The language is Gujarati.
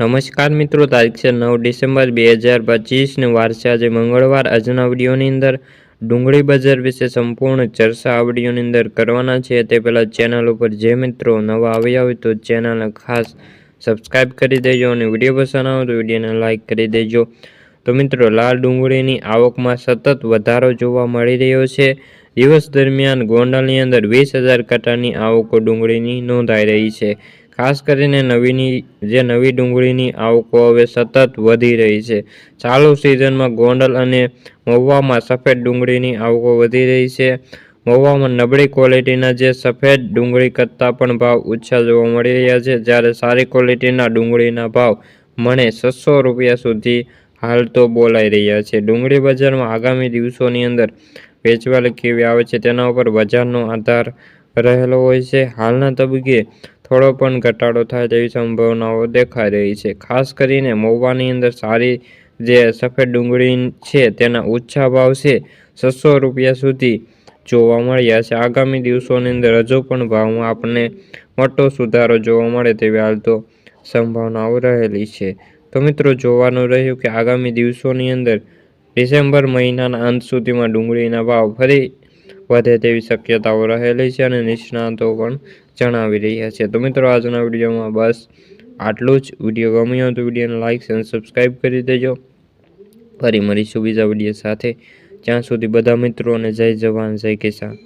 નમસ્કાર મિત્રો, તારીખ છે નવ ડિસેમ્બર બે હજાર પચીસની વાર છે. આજે મંગળવાર. આજના વિડીયોની અંદર ડુંગળી બજાર વિશે સંપૂર્ણ ચર્ચા આ વિડીયોની અંદર કરવાના છે. તે પહેલાં ચેનલ ઉપર જે મિત્રો નવા આવ્યા હોય તો ચેનલને ખાસ સબસ્ક્રાઈબ કરી દેજો અને વીડિયો પસંદ આવે તો વિડીયોને લાઇક કરી દેજો. તો મિત્રો, લાલ ડુંગળીની આવકમાં સતત વધારો જોવા મળી રહ્યો છે. દિવસ દરમિયાન ગોંડલની અંદર વીસ હજાર કટાની આવકો ડુંગળીની નોંધાઈ રહી છે. ખાસ કરીને નવીની, જે નવી ડુંગળીની આવકો હવે સતત વધી રહી છે. ચાલુ સિઝનમાં ગોંડલ અને મહુવામાં સફેદ ડુંગળીની આવકો વધી રહી છે. મહુવામાં નબળી ક્વોલિટીના જે સફેદ ડુંગળી કરતાં પણ ભાવ ઓછા જોવા મળી રહ્યા છે. જ્યારે સારી ક્વોલિટીના ડુંગળીના ભાવ મણે છસો રૂપિયા સુધી હાલ તો બોલાઈ રહ્યા છે. ડુંગળી બજારમાં આગામી દિવસોની અંદર વેચવાલી કેવી આવે છે તેના ઉપર બજારનો આધાર રહેલો હોય છે. હાલના તબક્કે થોડો પણ ઘટાડો થાય તેવી સંભાવનાઓ દેખાઈ રહી છે. ખાસ કરીને મહુવાની અંદર સારી જે સફેદ ડુંગળી છે તેના ઓછા ભાવ છે. છસો રૂપિયા સુધી જોવા મળ્યા છે. આગામી દિવસોની અંદર હજુ પણ ભાવમાં આપણને મોટો સુધારો જોવા મળે તેવી હાલ તો સંભાવનાઓ રહેલી છે. તો મિત્રો, જોવાનું રહ્યું કે આગામી દિવસોની અંદર ડિસેમ્બર મહિનાના અંત સુધીમાં ડુંગળીના ભાવ ફરી વધે તેવી શક્યતાઓ રહેલી છે અને નિષ્ણાતો પણ જણાવી રહ્યા છે. તો મિત્રો, આજના વિડીયોમાં બસ આટલું જ. વીડિયો ગમ્યો તો વિડીયોને લાઇક અને સબસ્ક્રાઈબ કરી દેજો. ફરી મળીશું બીજા વીડિયો સાથે. જ્યાં સુધી બધા મિત્રોને જય જવાન, જય કિસાન.